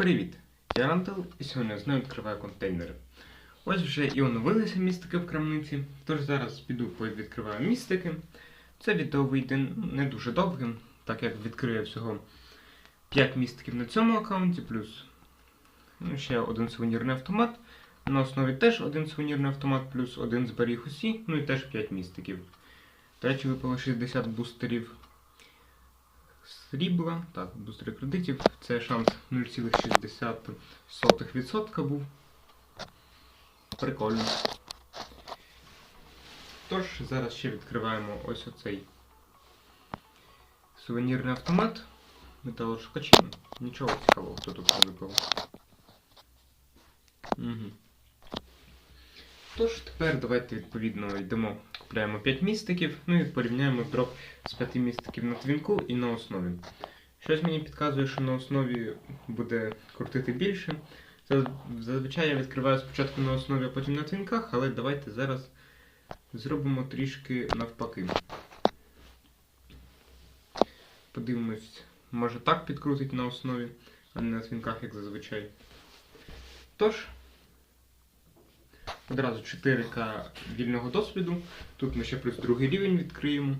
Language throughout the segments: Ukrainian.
Привіт! Я Рантел і сьогодні знову відкриваю контейнери. Ось вже і оновилися містики в крамниці, тож зараз піду відкриваю містики. Це відео вийде не дуже довгим, так як відкрию всього 5 містиків на цьому аккаунті, плюс ну, ще один сувенірний автомат. На основі теж один сувенірний автомат, плюс один зберіг усі, ну і теж 5 містиків. До речі, випало 60 бустерів срібла, так, бустери кредитів. Це шанс 0,60% був. Прикольно. Тож, зараз ще відкриваємо ось оцей сувенірний автомат металошукачами. Нічого цікавого, хто тут випав. Угу. Тож, тепер давайте відповідно йдемо, купляємо 5 містиків, ну і порівняємо дроп з 5 містиків на твінку і на основі. Щось мені підказує, що на основі буде крутити більше. Зазвичай я відкриваю спочатку на основі, а потім на твінках, але давайте зараз зробимо трішки навпаки. Подивимось, може так підкрутить на основі, а не на твінках, як зазвичай. Тож. Одразу 4К вільного досвіду. Тут ми ще плюс другий рівень відкриємо.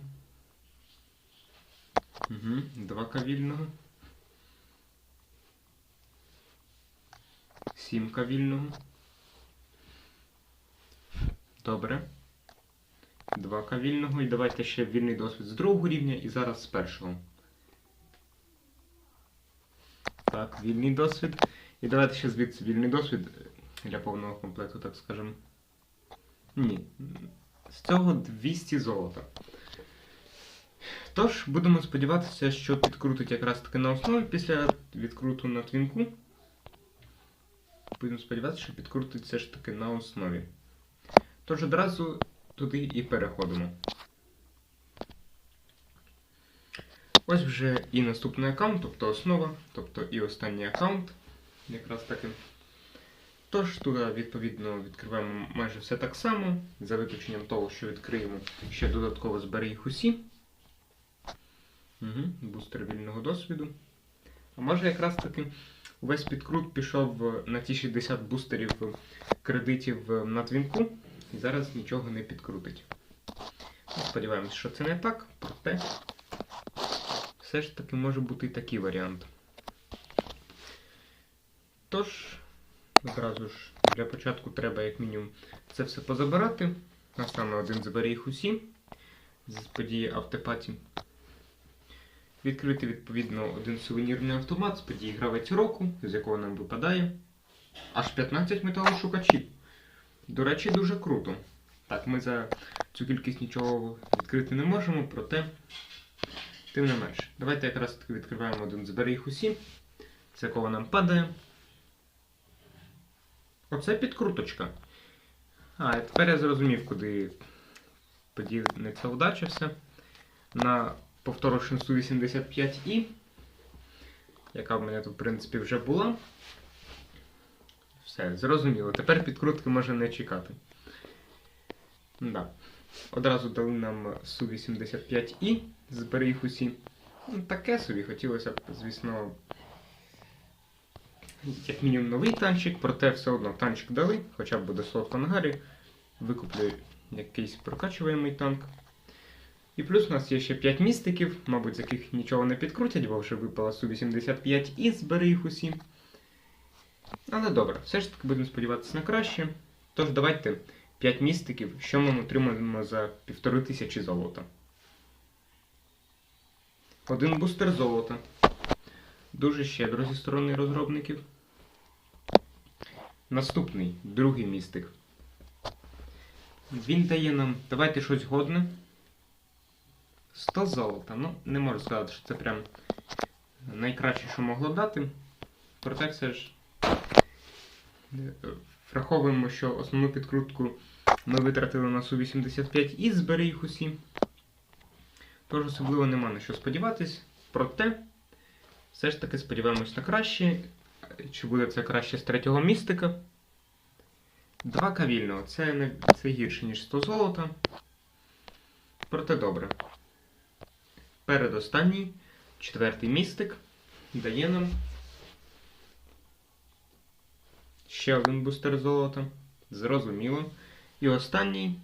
Угу, 2К вільного. 7К вільного. Добре. 2К вільного. І давайте ще вільний досвід з другого рівня і зараз з першого. Так, вільний досвід. І давайте ще звідси вільний досвід для повного комплекту, так скажемо. Ні. З цього 200 золота. Тож, будемо сподіватися, що підкрутить якраз таки на основі після відкруту на твінку. Будемо сподіватися, що підкрутить все ж таки на основі. Тож одразу туди і переходимо. Ось вже і наступний аккаунт, тобто основа, тобто і останній аккаунт. Якраз таки. Тож туди, відповідно, відкриваємо майже все так само, за виключенням того, що відкриємо ще додатково зберіг усі. Угу, Бустер вільного досвіду. А може якраз таки увесь підкрут пішов на ті 60 бустерів кредитів на твінку і зараз нічого не підкрутить. Сподіваємось, що це не так, проте все ж таки може бути і такий варіант. Тож. Одразу ж для початку треба, як мінімум, це все позабирати. А саме один зберіг усі з події автопаті. Відкрити, відповідно, один сувенірний автомат з події гравець року, з якого нам випадає. Аж 15 металошукачів. До речі, дуже круто. Так, ми за цю кількість нічого відкрити не можемо, проте, тим не менше. Давайте якраз таки відкриваємо один зберіг усі, з якого нам падає. Оце підкруточка. А, і тепер я зрозумів, куди поділиться удача все. На повтору шинсу 85i, яка в мене тут, в принципі, вже була. Все, зрозуміло. Тепер підкрутки може не чекати. Да. Одразу дали нам Су-85i, зберіг усі. Ну, Таке собі хотілося б, звісно як мінімум новий танчик, проте все одно танчик дали, хоча б буде слот в ангарі. Викуплю якийсь прокачуваємий танк. І плюс у нас є ще 5 містиків, мабуть, з яких нічого не підкрутять, бо вже випала Су-85 і збери їх усі. Але добре, все ж таки будемо сподіватися на краще. Тож давайте 5 містиків, що ми отримаємо за півтори тисячі золота. Один бустер золота. Дуже щедро зі сторони розробників. Наступний, другий містик. Він дає нам, давайте щось годне. 100 золота. Ну, не можу сказати, що це прям найкраще, що могло дати. Проте все ж е, враховуємо, що основну підкрутку ми витратили на Су-85 і збери їх усі. Тож особливо нема на що сподіватись. Проте, все ж таки сподіваємось на краще. Чи буде це краще з третього містика? Два кавільного. Це не, це гірше, ніж 100 золота. Проте добре. Передостанній, четвертий містик, дає нам Ще один бустер золота. Зрозуміло. І останній,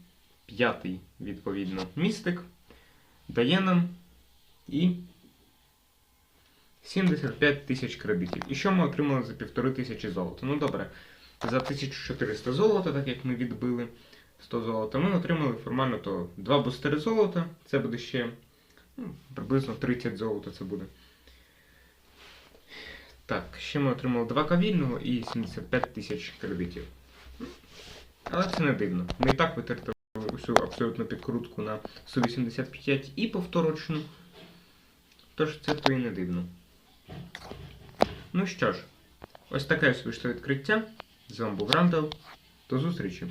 п'ятий, відповідно, містик, дає нам і 75 тисяч кредитів. І що ми отримали за півтори тисячі золота? Ну добре, за 1400 золота, так як ми відбили 100 золота, ми отримали формально то 2 бустери золота. Це буде ще ну, приблизно 30 золота це буде. Так, ще ми отримали 2 кавільного і 75 тисяч кредитів. Але це не дивно. Ми і так витратили усю абсолютно підкрутку на 185 і повторочну. Тож це то і не дивно. Ну що ж, ось таке вийшло відкриття. З вами був Рандал. До зустрічі!